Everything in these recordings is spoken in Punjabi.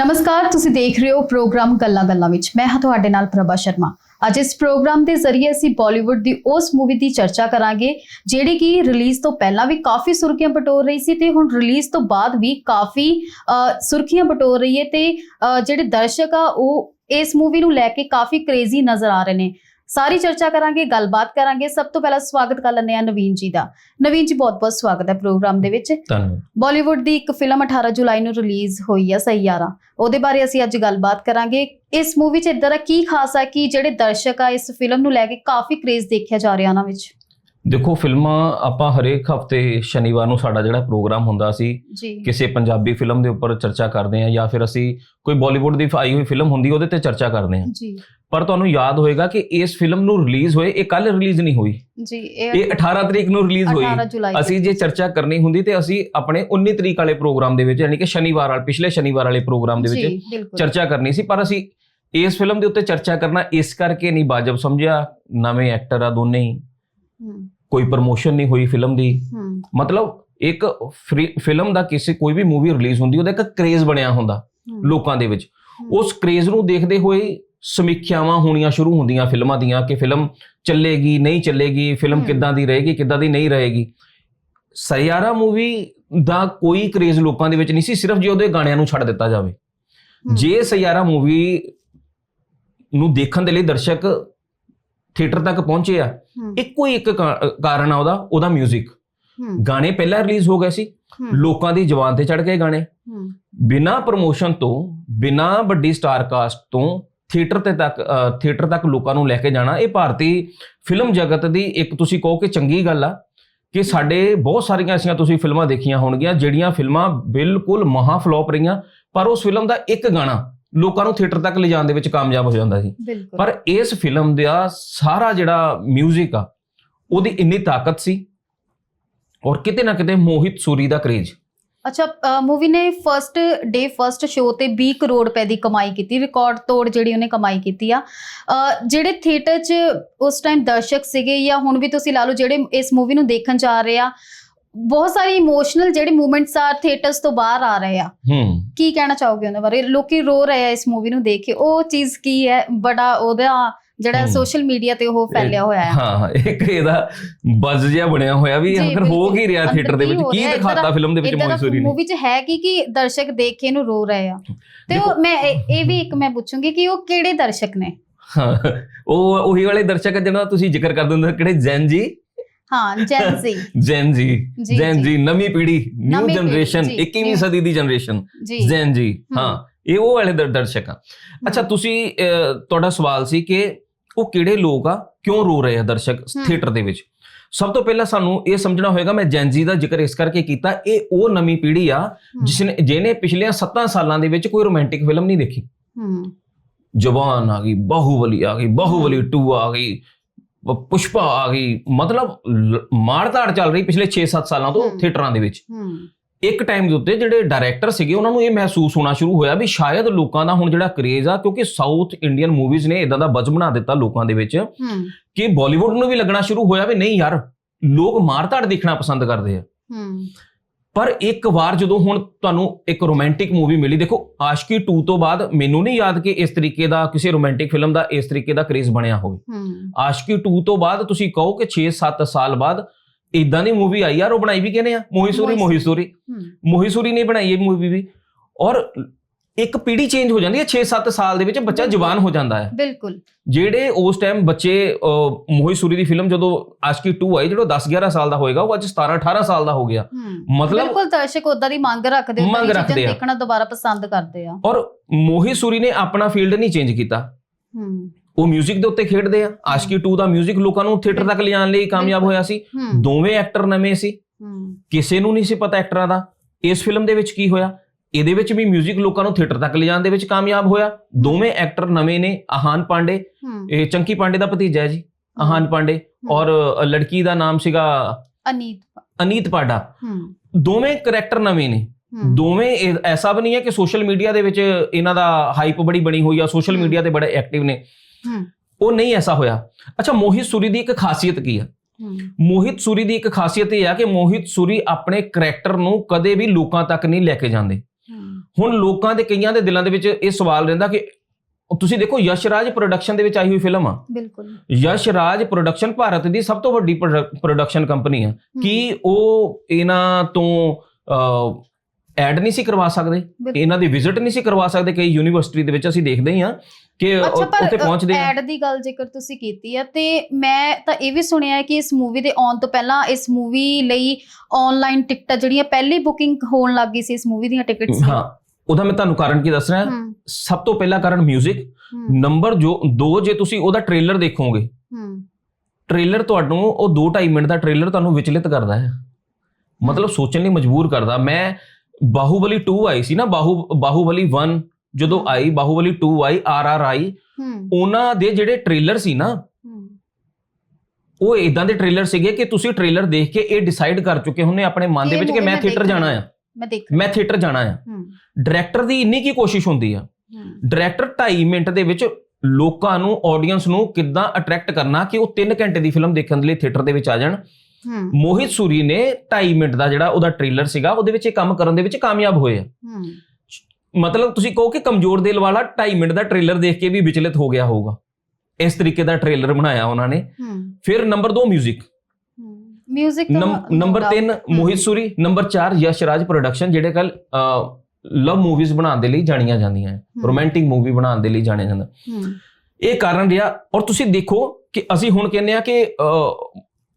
ਨਮਸਕਾਰ, ਤੁਸੀਂ ਦੇਖ ਰਹੇ ਹੋ ਪ੍ਰੋਗਰਾਮ ਗੱਲਾਂ ਗੱਲਾਂ ਵਿੱਚ। ਮੈਂ ਹਾਂ ਤੁਹਾਡੇ ਨਾਲ ਪ੍ਰਭਾ ਸ਼ਰਮਾ। ਅੱਜ ਇਸ ਪ੍ਰੋਗਰਾਮ ਦੇ ਜ਼ਰੀਏ ਅਸੀਂ ਬਾਲੀਵੁੱਡ ਦੀ ਉਸ ਮੂਵੀ ਦੀ ਚਰਚਾ ਕਰਾਂਗੇ, ਜਿਹੜੀ ਕਿ ਰਿਲੀਜ਼ ਤੋਂ ਪਹਿਲਾਂ ਵੀ ਕਾਫੀ ਸੁਰਖੀਆਂ ਬਟੋਰ ਰਹੀ ਸੀ ਤੇ ਹੁਣ ਰਿਲੀਜ਼ ਤੋਂ ਬਾਅਦ ਵੀ ਕਾਫੀ ਸੁਰਖੀਆਂ ਬਟੋਰ ਰਹੀ ਹੈ ਤੇ ਜਿਹੜੇ ਦਰਸ਼ਕ ਆ, ਉਹ ਇਸ ਮੂਵੀ ਨੂੰ ਲੈ ਕੇ ਕਾਫੀ ਕ੍ਰੇਜ਼ੀ ਨਜ਼ਰ ਆ ਰਹੇ ਨੇ। ਸਾਰੀ ਚਰਚਾ ਕਰਾਂਗੇ ਗੱਲਬਾਤ ਕਰਾਂਗੇ। ਸਭ ਤੋਂ ਪਹਿਲਾਂ ਸਵਾਗਤ ਕਰ ਲੈਂਦੇ ਆ ਨਵੀਨ ਜੀ ਦਾ। ਨਵੀਨ ਜੀ ਬਹੁਤ-ਬਹੁਤ ਸਵਾਗਤ ਹੈ ਪ੍ਰੋਗਰਾਮ ਦੇ ਵਿੱਚ। ਧੰਨਵਾਦ। ਬਾਲੀਵੁੱਡ ਦੀ ਇੱਕ ਫਿਲਮ 18 ਜੁਲਾਈ ਨੂੰ ਰਿਲੀਜ਼ ਹੋਈ ਹੈ ਸਈਆਰਾ। ਉਹਦੇ ਬਾਰੇ ਅਸੀਂ ਅੱਜ ਗੱਲਬਾਤ ਕਰਾਂਗੇ। ਇਸ ਮੂਵੀ 'ਚ ਇਦਾਂ ਦਾ ਕੀ ਖਾਸ ਹੈ ਕਿ ਜਿਹੜੇ ਦਰਸ਼ਕ ਆ ਇਸ ਫਿਲਮ ਨੂੰ ਲੈ ਕੇ ਕਾਫੀ ਕ੍ਰੇਜ਼ ਦੇਖਿਆ ਜਾ ਰਿਹਾ ਉਹਨਾਂ ਵਿੱਚ? ਦੇਖੋ ਫਿਲਮਾਂ ਆਪਾਂ ਹਰੇਕ ਹਫ਼ਤੇ ਸ਼ਨੀਵਾਰ ਨੂੰ ਸਾਡਾ ਜਿਹੜਾ ਪ੍ਰੋਗਰਾਮ ਹੁੰਦਾ ਸੀ ਕਿਸੇ ਪੰਜਾਬੀ ਫਿਲਮ ਦੇ ਉੱਪਰ ਚਰਚਾ ਕਰਦੇ ਹਾਂ ਜਾਂ ਫਿਰ ਅਸੀਂ ਕੋਈ ਬਾਲੀਵੁੱਡ ਦੀ ਆਈ ਹੋਈ ਫਿਲਮ ਹੁੰਦੀ ਉਹਦੇ ਤੇ ਚਰਚਾ ਕਰਦੇ ਜੀ। ਪਰ ਤੁਹਾਨੂੰ ਯਾਦ ਹੋਏਗਾ ਕਿ ਇਸ ਫਿਲਮ ਨੂੰ ਰਿਲੀਜ਼ ਹੋਏ ਇਹ ਕੱਲ ਰਿਲੀਜ਼ ਨਹੀਂ ਹੋਈ। ਜੀ ਇਹ 18 ਤਰੀਕ ਨੂੰ ਰਿਲੀਜ਼ ਹੋਈ। 18 ਜੁਲਾਈ ਦੇ ਅਸੀਂ ਜੇ ਚਰਚਾ ਕਰਨੀ ਹੁੰਦੀ ਤੇ ਅਸੀਂ ਆਪਣੇ 19 ਤਰੀਕ ਵਾਲੇ ਪ੍ਰੋਗਰਾਮ ਦੇ ਵਿੱਚ ਯਾਨੀ ਕਿ ਸ਼ਨੀਵਾਰ ਵਾਲੇ ਪਿਛਲੇ ਸ਼ਨੀਵਾਰ ਵਾਲੇ ਪ੍ਰੋਗਰਾਮ ਦੇ ਵਿੱਚ ਚਰਚਾ ਕਰਨੀ ਸੀ। ਪਰ ਅਸੀਂ ਇਸ ਫਿਲਮ ਦੇ ਉੱਤੇ ਚਰਚਾ ਕਰਨਾ ਇਸ ਕਰਕੇ ਨਹੀਂ ਵਾਜਬ ਸਮਝਿਆ। ਨਵੇਂ ਐਕਟਰ ਆ ਦੋਨੇ ਹੂੰ। ਕੋਈ ਪ੍ਰਮੋਸ਼ਨ ਨਹੀਂ ਹੋਈ ਫਿਲਮ ਦੀ। ਮਤਲਬ ਇੱਕ ਫਿਲਮ ਦਾ ਕਿਸੇ ਕੋਈ ਵੀ ਮੂਵੀ ਰਿਲੀਜ਼ ਹੁੰਦੀ ਉਹਦਾ ਇੱਕ ਕ੍ਰੇਜ਼ ਬਣਿਆ ਹੁੰਦਾ ਲੋਕਾਂ ਦੇ ਵਿੱਚ। ਉਸ ਕ੍ਰੇਜ਼ ਨੂੰ ਦੇਖਦੇ ਹੋਏ ਸਮੀਖਿਆਵਾਂ ਹੋਣੀਆਂ ਸ਼ੁਰੂ ਹੁੰਦੀਆਂ ਫਿਲਮਾਂ ਦੀਆਂ ਕਿ ਫਿਲਮ ਚੱਲੇਗੀ ਨਹੀਂ ਚੱਲੇਗੀ ਫਿਲਮ। ਕਿੱਦਾਂ ਦੀ ਰਹੇਗੀ ਕਿੱਦਾਂ ਦੀ ਨਹੀਂ ਰਹੇਗੀ। ਸਯਾਰਾ ਮੂਵੀ ਦਾ ਕੋਈ ਕ੍ਰੇਜ਼ ਲੋਕਾਂ ਦੇ ਵਿੱਚ ਨਹੀਂ ਸੀ ਸਿਰਫ ਜੇ ਉਹਦੇ ਗਾਣਿਆਂ ਨੂੰ ਛੱਡ ਦਿੱਤਾ ਜਾਵੇ। ਜੇ ਸਯਾਰਾ ਮੂਵੀ ਨੂੰ ਦੇਖਣ ਦੇ ਲਈ ਦਰਸ਼ਕ ਥੀਏਟਰ ਤੱਕ ਪਹੁੰਚੇ ਆ ਇੱਕੋ ਹੀ ਇੱਕ ਕਾਰਨ ਆ ਉਹਦਾ ਉਹਦਾ 뮤직 ਗਾਣੇ ਪਹਿਲਾਂ ਰਿਲੀਜ਼ ਹੋ ਗਏ ਸੀ ਲੋਕਾਂ ਦੀ ਜ਼ੁਬਾਨ ਤੇ ਚੜ ਗਏ ਗਾਣੇ। ਬਿਨਾ ਪ੍ਰੋਮੋਸ਼ਨ ਤੋਂ ਬਿਨਾ ਵੱਡੀ ਸਟਾਰ ਕਾਸਟ ਤੋਂ ਥੀਏਟਰ ਤੇ ਤੱਕ ਥੀਏਟਰ ਤੱਕ ਲੋਕਾਂ ਨੂੰ ਲੈ ਕੇ ਜਾਣਾ ਇਹ ਭਾਰਤੀ ਫਿਲਮ ਜਗਤ ਦੀ ਇੱਕ ਤੁਸੀਂ ਕਹੋ ਕਿ ਚੰਗੀ ਗੱਲ ਆ ਕਿ ਸਾਡੇ ਬਹੁਤ ਸਾਰੀਆਂ ਐਸੀਆਂ ਤੁਸੀਂ ਫਿਲਮਾਂ ਦੇਖੀਆਂ ਹੋਣਗੀਆਂ ਜਿਹੜੀਆਂ ਫਿਲਮਾਂ ਬਿਲਕੁਲ ਮਹਾ ਫਲॉप ਰਹੀਆਂ ਪਰ ਉਸ ਫਿਲਮ ਦਾ ਇੱਕ ਗਾਣਾ ਲੋਕਾਂ ਨੂੰ ਥੀਏਟਰ ਤੱਕ ਲਿਜਾਣ ਦੇ ਵਿੱਚ ਕਾਮਯਾਬ ਹੋ ਜਾਂਦਾ ਸੀ। ਪਰ ਇਸ ਫਿਲਮ ਦਾ ਸਾਰਾ ਜਿਹੜਾ 뮤직 ਆ ਉਹਦੀ ਇੰਨੀ ਤਾਕਤ ਸੀ ਔਰ ਕਿਤੇ ਨਾ ਕਿਤੇ ਮੋਹਿਤ ਸੂਰੀ ਦਾ ਕਰੇਜ। ਅੱਛਾ ਮੂਵੀ ਨੇ ਫਰਸਟ ਡੇ ਫਰਸਟ ਸ਼ੋਅ ਤੇ 20 ਕਰੋੜ ਰੁਪਏ ਦੀ ਕਮਾਈ ਕੀਤੀ ਰਿਕਾਰਡ ਤੋੜ ਜਿਹੜੀ ਉਹਨੇ ਕਮਾਈ ਕੀਤੀ ਆ। ਜਿਹੜੇ ਥੀਏਟਰ 'ਚ ਉਸ ਟਾਈਮ ਦਰਸ਼ਕ ਸੀਗੇ ਜਾਂ ਹੁਣ ਵੀ ਤੁਸੀਂ ਲਾ ਲਓ ਜਿਹੜੇ ਇਸ ਮੂਵੀ ਨੂੰ ਦੇਖਣ ਜਾ ਰਹੇ ਆ ਬਹੁਤ ਸਾਰੀ ਇਮੋਸ਼ਨਲ ਜਿਹੜੇ ਮੂਵਮੈਂਟਸ ਆ ਥੀਏਟਰਸ ਤੋਂ ਬਾਹਰ ਆ ਰਹੇ ਆ। ਹੂੰ। ਕੀ ਕਹਿਣਾ ਚਾਹੋਗੇ ਉਹਨਾਂ ਬਾਰੇ? ਲੋਕੀ ਰੋ ਰਹੇ ਆ ਇਸ ਮੂਵੀ ਨੂੰ ਦੇਖ ਕੇ। ਉਹ ਚੀਜ਼ ਕੀ ਹੈ? ਬੜਾ ਉਹਦਾ ਜਿਹੜਾ। ਸੋਸ਼ਲ ਮੀਡੀਆ ਤੇ ਉਹ ਫੈਲਿਆ ਹੋਇਆ ਹੈ। ਹਾਂ ਇੱਕ ਇਹਦਾ ਬਜ਼ ਜਿਹਾ ਬਣਿਆ ਹੋਇਆ ਵੀ ਆਖਰ ਹੋ ਕੀ ਰਿਹਾ ਥੀਏਟਰ ਦੇ ਵਿੱਚ? ਕੀ? ਦਿਖਾਤਾ ਫਿਲਮ ਦੇ ਵਿੱਚ ਇਦਾਂ ਦਾ ਮੋਹਿਤ ਸੂਰੀ ਨੇ? ਮੂਵੀ 'ਚ ਹੈ ਕੀ ਕਿ ਦਰਸ਼ਕ ਦੇਖ ਕੇ ਇਹਨੂੰ ਰੋ ਰਹੇ ਆ? ਤੇ ਉਹ ਮੈਂ ਇਹ ਵੀ ਇੱਕ ਮੈਂ ਪੁੱਛੂੰਗੀ ਕਿ ਉਹ ਕਿਹੜੇ ਦਰਸ਼ਕ ਨੇ? ਹਾਂ ਉਹ ਉਹੀ ਵਾਲੇ ਦਰਸ਼ਕ ਜਿਹਨਾਂ ਦਾ ਤੁਸੀਂ ਜ਼ਿਕਰ ਕਰਦੇ ਹੁੰਦੇ ਕਿਹੜੇ ਜੈਨ ਜੀ? ਹਾਂ ਜੈਨ ਜ਼ੀ ਜੈਨ ਜੀ ਜੈਨ ਜੀ। ਨਵੀਂ ਪੀੜ੍ਹੀ ਨਿਊ ਜਨਰੇਸ਼ਨ ਜੀ, 21ਵੀਂ new- ਸਦੀ ਦੀ ਜਨਰੇਸ਼ਨ ਜੈਨ ਜੀ ਹਾਂ। ਇਹ ਉਹ ਵਾਲੇ ਦਰ- ਦਰਸ਼ਕ ਆ। ਅੱਛਾ ਤੁਸੀਂ ਤੁਹਾਡਾ ਸਵਾਲ ਸੀ ਕਿ ਉਹ ਕਿਹੜੇ ਲੋਕ ਆ ਕਿਉਂ ਰੋ ਰਹੇ ਆ ਦਰਸ਼ਕ। ਥੀਏਟਰ ਦੇ ਵਿੱਚ? ਸਭ ਤੋਂ ਪਹਿਲਾਂ ਸਾਨੂੰ ਇਹ ਸਮਝਣਾ ਹੋਏਗਾ ਮੈਂ ਜੈਨ ਜੀ ਦਾ ਜ਼ਿਕਰ ਇਸ ਕਰਕੇ ਕੀਤਾ ਇਹ ਉਹ ਨਵੀਂ ਪੀੜ੍ਹੀ ਆ ਜਿਸ ਨੇ ਜਿਹਨੇ ਪਿਛਲੇ 7 ਸਾਲਾਂ ਦੇ ਵਿੱਚ ਕੋਈ ਰੋਮਾਂਟਿਕ ਫਿਲਮ ਨਹੀਂ ਦੇਖੀ। ਹਮ, ਜਵਾਨ ਆ ਗਈ ਬਾਹੂਬਲੀ ਆ ਗਈ ਬਾਹੂਬਲੀ 2 ਆ ਗਈ ਪੁਸ਼ਪਾ ਆ ਗਈ। ਮਤਲਬ ਮਾਰ-ਧਾੜ ਚੱਲ ਰਹੀ ਪਿਛਲੇ 6-7 ਸਾਲਾਂ ਤੋਂ। ਥੀਏਟਰਾਂ ਦੇ ਵਿੱਚ। ਇੱਕ ਟਾਈਮ ਦੇ ਉੱਤੇ ਜਿਹੜੇ ਡਾਇਰੈਕਟਰ ਸੀਗੇ ਉਹਨਾਂ ਨੂੰ ਇਹ ਮਹਿਸੂਸ ਹੋਣਾ ਸ਼ੁਰੂ ਹੋਇਆ ਵੀ ਸ਼ਾਇਦ ਲੋਕਾਂ ਦਾ ਹੁਣ ਜਿਹੜਾ ਕਰੇਜ਼ ਆ ਕਿਉਂਕਿ ਸਾਊਥ ਇੰਡੀਅਨ ਮੂਵੀਜ਼ ਨੇ ਇਦਾਂ ਦਾ ਬਜ਼ ਬਣਾ ਦਿੱਤਾ ਲੋਕਾਂ ਦੇ ਵਿੱਚ ਕਿ ਬਾਲੀਵੁੱਡ ਨੂੰ ਵੀ ਲੱਗਣਾ ਸ਼ੁਰੂ ਹੋਇਆ ਵੀ ਨਹੀਂ ਯਾਰ ਲੋਕ ਮਾਰ-ਧਾੜ ਦੇਖਣਾ ਪਸੰਦ ਕਰਦੇ ਆ। ਪਰ ਇੱਕ ਵਾਰ ਜਦੋਂ ਹੁਣ ਤੁਹਾਨੂੰ ਇੱਕ ਰੋਮਾਂਟਿਕ ਮੂਵੀ ਮਿਲੀ ਦੇਖੋ ਆਸ਼ਕੀ 2 ਤੋਂ ਬਾਅਦ ਮੈਨੂੰ ਨਹੀਂ ਯਾਦ ਕਿ ਇਸ ਤਰੀਕੇ ਦਾ ਕਿਸੇ ਰੋਮਾਂਟਿਕ ਫਿਲਮ ਦਾ ਇਸ ਤਰੀਕੇ ਦਾ ਕਰੇਜ਼ ਬਣਿਆ ਹੋਵੇ। ਆਸ਼ਕੀ 2 ਤੋਂ ਬਾਅਦ ਤੁਸੀਂ ਕਹੋ ਕਿ 6-7 ਸਾਲ ਬਾਅਦ ਇਦਾਂ ਦੀ ਮੂਵੀ ਆਈ ਯਾਰ ਉਹ ਬਣਾਈ ਵੀ ਕਿਹਨੇ ਆ? ਮੋਹੀਸੂਰੀ ਮੋਹਿਤ ਮੋਹੀਸੂਰੀ। ਹਮ, ਮੋਹੀਸੂਰੀ ਨੇ ਬਣਾਈ ਇਹ ਮੂਵੀ ਵੀ। ਔਰ ਇੱਕ ਪੀੜ੍ਹੀ ਚੇਂਜ ਹੋ ਜਾਂਦੀ ਹੈ 6-7 ਸਾਲ ਦੇ ਵਿੱਚ ਬੱਚਾ ਬਿਲਕੁਲ। ਜਵਾਨ ਹੋ ਜਾਂਦਾ ਹੈ ਬਿਲਕੁਲ ਜਿਹੜੇ ਉਸ ਟਾਈਮ ਬੱਚੇ ਮੋਹੀਸੂਰੀ ਦੀ ਫਿਲਮ ਜਦੋਂ ਆਸ਼ਕੀ 2 ਆਈ ਜਦੋਂ 10-11 ਸਾਲ ਦਾ ਹੋਏਗਾ ਉਹ ਅੱਜ 17-18 ਸਾਲ ਦਾ ਹੋ ਗਿਆ ਹਮ, ਮਤਲਬ ਬਿਲਕੁਲ ਦਰਸ਼ਕ ਉਦਾਂ ਦੀ ਮੰਗ ਰੱਖਦੇ ਉਹਨਾਂ ਮੰਗ ਦੀ ਚੀਜ਼ਾਂ ਰੱਖਦੇ ਆ। ਦੇਖਣਾ ਦੁਬਾਰਾ ਪਸੰਦ ਕਰਦੇ ਆ ਔਰ ਮੋਹੀਸੂਰੀ ਨੇ ਆਪਣਾ ਫੀਲਡ ਨਹੀਂ ਚੇਂਜ ਕੀਤਾ ਹਮ, ਉਹ 뮤직 ਦੇ ਉੱਤੇ ਖੇਡਦੇ ਆ ਆਸ਼ਕੀ 2 ਦਾ 뮤직 ਲੋਕਾਂ ਨੂੰ ਥੀਏਟਰ ਤੱਕ ਲਿਜਾਣ ਲਈ ਕਾਮਯਾਬ ਬਿਲਕੁਲ। ਹੋਇਆ ਸੀ ਹਮ, ਦੋਵੇਂ ਐਕਟਰ ਨਵੇਂ ਸੀ ਹਮ, ਕਿਸੇ ਨੂੰ ਨਹੀਂ ਸੀ ਪਤਾ ਐਕਟਰਾਂ ਦਾ ਇਸ ਫਿਲਮ ਦੇ ਵਿੱਚ ਕੀ ਹੋਇਆ ਇਹਦੇ ਵਿੱਚ ਵੀ 뮤직 ਲੋਕਾਂ ਨੂੰ ਥੀਏਟਰ ਤੱਕ ਲਿਜਾਣ ਦੇ ਵਿੱਚ ਕਾਮਯਾਬ ਹੋਇਆ। ਦੋਵੇਂ ਐਕਟਰ ਨਵੇਂ ਨੇ ਆਹਾਨ ਪਾਂਡੇ। ਇਹ ਚੰਕੀ ਪਾਂਡੇ ਦਾ ਭਤੀਜਾ ਹੈ ਜੀ ਆਹਾਨ ਪਾਂਡੇ। ਔਰ ਲੜਕੀ ਦਾ ਨਾਮ ਸੀਗਾ ਅਨੀਤ ਅਨੀਤ ਪਾਡਾ। ਦੋਵੇਂ ਕਰੈਕਟਰ ਨਵੇਂ ਨੇ। ਦੋਵੇਂ ਐਸਾ ਵੀ ਨਹੀਂ ਹੈ ਕਿ ਸੋਸ਼ਲ ਮੀਡੀਆ ਦੇ ਵਿੱਚ ਇਹਨਾਂ ਦਾ ਹਾਈਪ ਬੜੀ ਬਣੀ ਹੋਈ ਆ ਸੋਸ਼ਲ। ਮੀਡੀਆ ਤੇ ਬੜੇ ਐਕਟਿਵ ਨੇ। ਉਹ ਨਹੀਂ ਐਸਾ ਹੋਇਆ। ਅੱਛਾ ਮੋਹਿਤ ਸੂਰੀ ਦੀ ਇੱਕ ਖਾਸੀਅਤ ਕੀ ਆ? ਮੋਹਿਤ ਸੂਰੀ ਦੀ ਇੱਕ ਖਾਸੀਅਤ ਇਹ ਆ ਕਿ ਮੋਹਿਤ ਸੂਰੀ ਆਪਣੇ ਕਰੈਕਟਰ ਨੂੰ ਕਦੇ ਵੀ ਲੋਕਾਂ ਤੱਕ ਨਹੀਂ ਲੈ ਕੇ ਜਾਂਦੇ। ਹੁਣ ਲੋਕਾਂ ਦੇ ਕਈਆਂ ਦੇ ਦਿਲਾਂ ਦੇ ਵਿੱਚ ਇਹ ਸਵਾਲ ਰਹਿੰਦਾ ਕਿ ਤੁਸੀਂ ਦੇਖੋ ਯਸ਼ਰਾਜ ਪ੍ਰੋਡਕਸ਼ਨ ਦੇ ਵਿੱਚ ਆਈ ਹੋਈ ਫਿਲਮ ਆ। ਬਿਲਕੁਲ। ਯਸ਼ਰਾਜ ਪ੍ਰੋਡਕਸ਼ਨ ਭਾਰਤ ਦੀ ਸਭ ਤੋਂ ਵੱਡੀ ਪ੍ਰੋਡਕਸ਼ਨ ਕੰਪਨੀ ਆ। ਕੀ ਉਹ ਇਹਨਾਂ ਤੋਂ ਐਡ ਨਹੀਂ ਸੀ ਕਰਵਾ ਸਕਦੇ। ਇਹਨਾਂ ਦੀ ਵਿਜ਼ਿਟ ਨਹੀਂ ਸੀ ਕਰਵਾ ਸਕਦੇ ਕਈ ਯੂਨੀਵਰਸਿਟੀ ਦੇ ਵਿੱਚ ਅਸੀਂ ਦੇਖਦੇ ਹੀ ਆ ਕਿ ਉੱਥੇ ਪਹੁੰਚਦੇ ਆ। ਐਡ ਦੀ ਗੱਲ ਜੇਕਰ ਤੁਸੀਂ ਕੀਤੀ ਹੈ ਤੇ ਮੈਂ ਤਾਂ ਇਹ ਵੀ ਸੁਣਿਆ ਹੈ ਕਿ ਇਸ ਮੂਵੀ ਦੇ ਆਉਣ ਤੋਂ ਪਹਿਲਾਂ ਇਸ ਮੂਵੀ ਲਈ ਆਨਲਾਈਨ ਟਿਕਟਾਂ ਜਿਹੜੀਆਂ ਪਹਿਲੀ ਬੁਕਿੰਗ ਹੋਣ ਲੱਗ ਗਈ ਸੀ ਇਸ ਮੂਵੀ ਦੀਆਂ ਟਿਕਟਸ ਹਾਂ ਉਹਦਾ ਮੈਂ ਤੁਹਾਨੂੰ ਕਾਰਨ ਕੀ ਦੱਸ ਰਿਹਾ? ਸਭ ਤੋਂ ਪਹਿਲਾ ਕਾਰਨ 뮤직 ਨੰਬਰ ਜੋ 2 ਜੇ ਤੁਸੀਂ ਉਹਦਾ ਟ੍ਰੇਲਰ ਦੇਖੋਗੇ। ਟ੍ਰੇਲਰ ਤੁਹਾਨੂੰ ਉਹ 2.5 ਮਿੰਟ ਦਾ ਟ੍ਰੇਲਰ ਤੁਹਾਨੂੰ ਵਿਚਲਿਤ ਕਰਦਾ ਹੈ। ਮਤਲਬ ਸੋਚਣ ਲਈ ਮਜਬੂਰ ਕਰਦਾ। ਮੈਂ ਬਾਹੂਬਲੀ 2 ਆਈ ਸੀ ਨਾ ਬਾਹੂ ਬਾਹੂਬਲੀ 1 ਜਦੋਂ। ਆਈ ਬਾਹੂਬਲੀ 2 ਆਈ ਆਰ ਆਰ ਆਈ ਹੂੰ। ਉਹਨਾਂ ਦੇ ਜਿਹੜੇ ਟ੍ਰੇਲਰ ਸੀ ਨਾ ਉਹ ਇਦਾਂ ਦੇ ਟ੍ਰੇਲਰ ਸੀਗੇ ਕਿ ਤੁਸੀਂ ਟ੍ਰੇਲਰ ਦੇਖ ਕੇ ਇਹ ਡਿਸਾਈਡ ਕਰ ਚੁੱਕੇ ਹੁੰਨੇ ਆਪਣੇ ਮਨ ਦੇ ਵਿੱਚ ਕਿ ਮੈਂ ਥੀਏਟਰ ਜਾਣਾ। ਆ। ਮੈਂ ਦੇਖ ਮੈਂ ਥੀਏਟਰ ਜਾਣਾ ਆ। ਡਾਇਰੈਕਟਰ ਦੀ ਇੰਨੀ ਕੀ ਕੋਸ਼ਿਸ਼ ਹੁੰਦੀ ਆ। ਡਾਇਰੈਕਟਰ 2.5 ਮਿੰਟ ਦੇ ਵਿੱਚ ਲੋਕਾਂ ਨੂੰ ਆਡੀਅנס ਨੂੰ ਕਿੱਦਾਂ ਅਟਰੈਕਟ ਕਰਨਾ ਕਿ ਉਹ 3 ਘੰਟੇ ਦੀ ਫਿਲਮ ਦੇਖਣ ਦੇ ਲਈ ਥੀਏਟਰ ਦੇ ਵਿੱਚ ਆ ਜਾਣ। ਮੋਹਿਤ ਸੂਰੀ ਨੇ 2.5 ਮਿੰਟ ਦਾ ਜਿਹੜਾ ਉਹਦਾ ਟ੍ਰੇਲਰ ਸੀਗਾ ਉਹਦੇ ਵਿੱਚ ਇਹ ਕੰਮ ਕਰਨ ਦੇ ਵਿੱਚ ਕਾਮਯਾਬ ਹੋਏ ਆ। ਮਤਲਬ ਤੁਸੀਂ ਕਹੋ ਕਿ ਕਮਜ਼ੋਰ ਦਿਲ ਵਾਲਾ 2.5 ਮਿੰਟ ਦਾ ਟ੍ਰੇਲਰ ਦੇਖ ਕੇ ਵੀ ਵਿਚਲਿਤ ਹੋ ਗਿਆ ਹੋਊਗਾ। ਇਸ ਤਰੀਕੇ ਦਾ ਟ੍ਰੇਲਰ ਬਣਾਇਆ ਉਹਨਾਂ ਨੇ। ਫਿਰ number 2 뮤직 music number 3 Mohit Suri number 4 Yashraj production ਜਿਹੜੇ ਕੱਲ ਲਵ ਮੂਵੀਜ਼ ਬਣਾਉਣ ਦੇ ਲਈ ਜਾਣੀਆਂ ਜਾਂਦੀਆਂ ਹੈ। ਰੋਮਾਂਟਿਕ ਮੂਵੀ ਬਣਾਉਣ ਦੇ ਲਈ ਜਾਣਿਆ ਜਾਂਦਾ। ਇਹ ਕਾਰਨ ਰਿਹਾ ਔਰ ਤੁਸੀਂ ਦੇਖੋ ਕਿ ਅਸੀਂ ਹੁਣ ਕਹਿੰਦੇ ਆ ਕਿ